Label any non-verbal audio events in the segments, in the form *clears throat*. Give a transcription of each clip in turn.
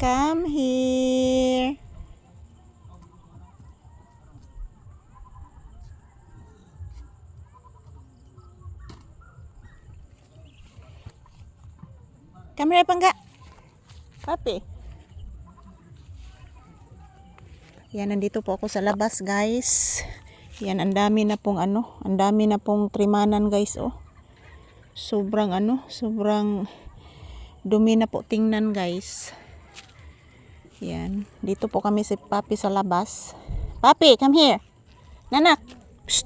Come here. Come here, Pangga. Papi. Yan, nandito po ako sa labas, guys. Yan, ang dami na pong ano, ang dami na pong trimanan, guys, oh. Sobrang ano, sobrang dumi na po tingnan, guys. Yan, dito po kami si Papi sa labas. Papi, come here. Nanak. Psst.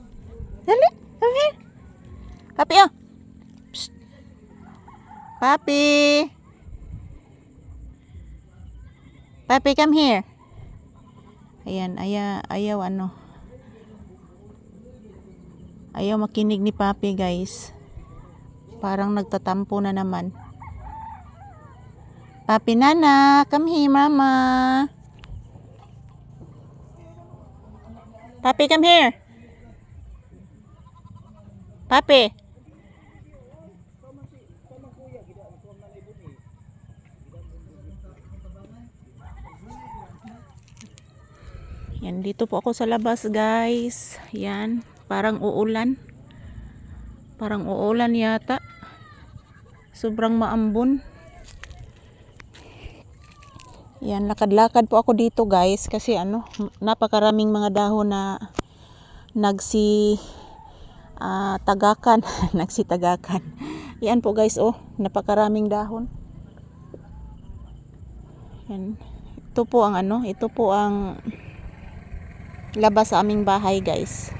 Dali, come here. Papi, oh. Psst. Papi. Papi, come here. Ayan, aya, ayaw ano. Ayaw makinig ni Papi, guys. Parang nagtatampo na naman. Papi, Nana, come here, Mama. Papi, come here. Papi. Yan, dito po ako sa labas, guys. Yan, parang uulan. Parang uulan yata. Sobrang maambon. Yan, lakad-lakad po ako dito, guys, kasi ano, napakaraming mga dahon na nagsi ah, tagakan, *laughs* nagsitagakan. Yan po, guys, oh, napakaraming dahon. Yan. Ito po ang ano, ito po ang labas sa aming bahay guys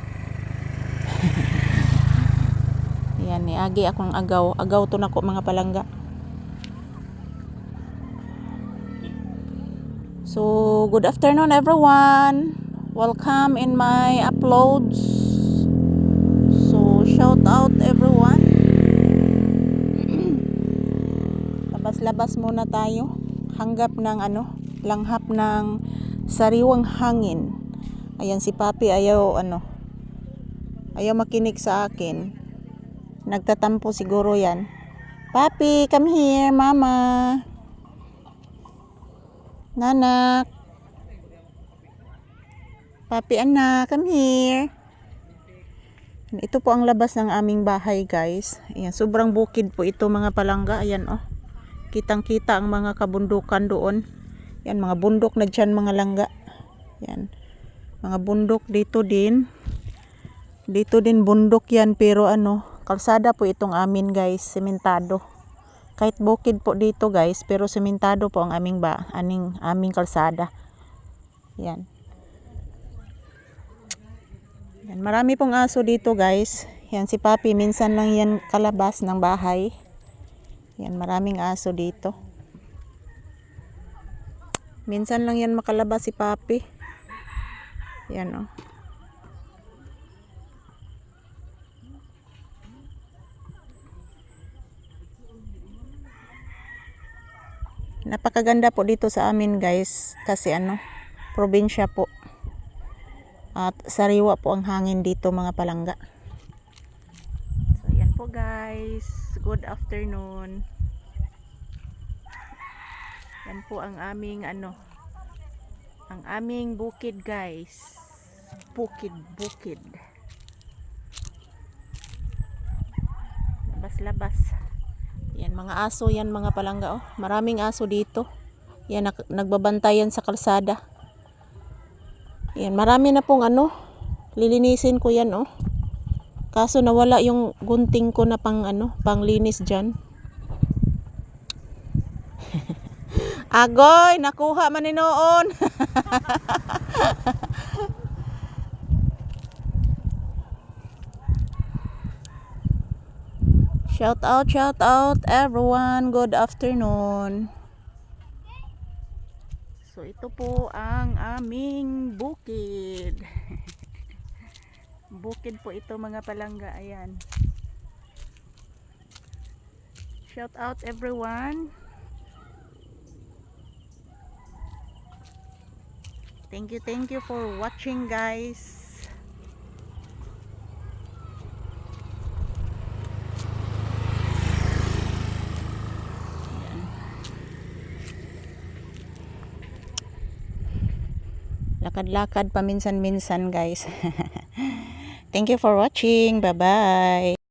*laughs* yan ni agi akong agaw agaw to nako mga palangga so good afternoon everyone welcome in my uploads so shout out everyone *clears throat* labas labas muna tayo hanggap ng ano langhap ng sariwang hangin Ayan si Papi ayaw ano. Ayaw makinig sa akin. Nagtatampo siguro 'yan. Papi, come here, mama. Nanak. Papi anak, come here. Ito po ang labas ng aming bahay, guys. Ayan, sobrang bukid po ito mga palangga. Ayan, oh. Kitang-kita ang mga kabundukan doon. Yan, mga bundok na dyan, mga langga. Yan mga bundok dito din dito din bundok yan pero ano kalsada po itong amin guys sementado kahit bukid po dito guys pero sementado po ang aming ba aning aming kalsada. Yan. Yan marami pong aso dito guys. Yan si papi minsan lang yan kalabas ng bahay. Yan maraming aso dito. Minsan lang yan makalabas si papi. Yan o. Oh. Napakaganda po dito sa amin guys kasi ano, probinsya po. At sariwa po ang hangin dito mga palangga. So yan po guys. Good afternoon. Yan po ang aming ano, ang aming bukid guys bukid bukid labas labas yan mga aso yan mga palangga oh. Maraming aso dito. Yan nagbabantayan sa kalsada. Yan marami na pong ano lilinisin ko yan oh. Kaso nawala yung gunting ko na pang ano panglinis dyan. *laughs* Agoy, nakuha man ni noon. *laughs* shout out, shout out everyone. Good afternoon. So ito po ang aming bukid. *laughs* bukid po ito mga palangga. Ayan. Shout out everyone. Thank you, thank you for watching guys. Lakad-lakad paminsan-minsan guys. *laughs* Thank you for watching. Bye-bye.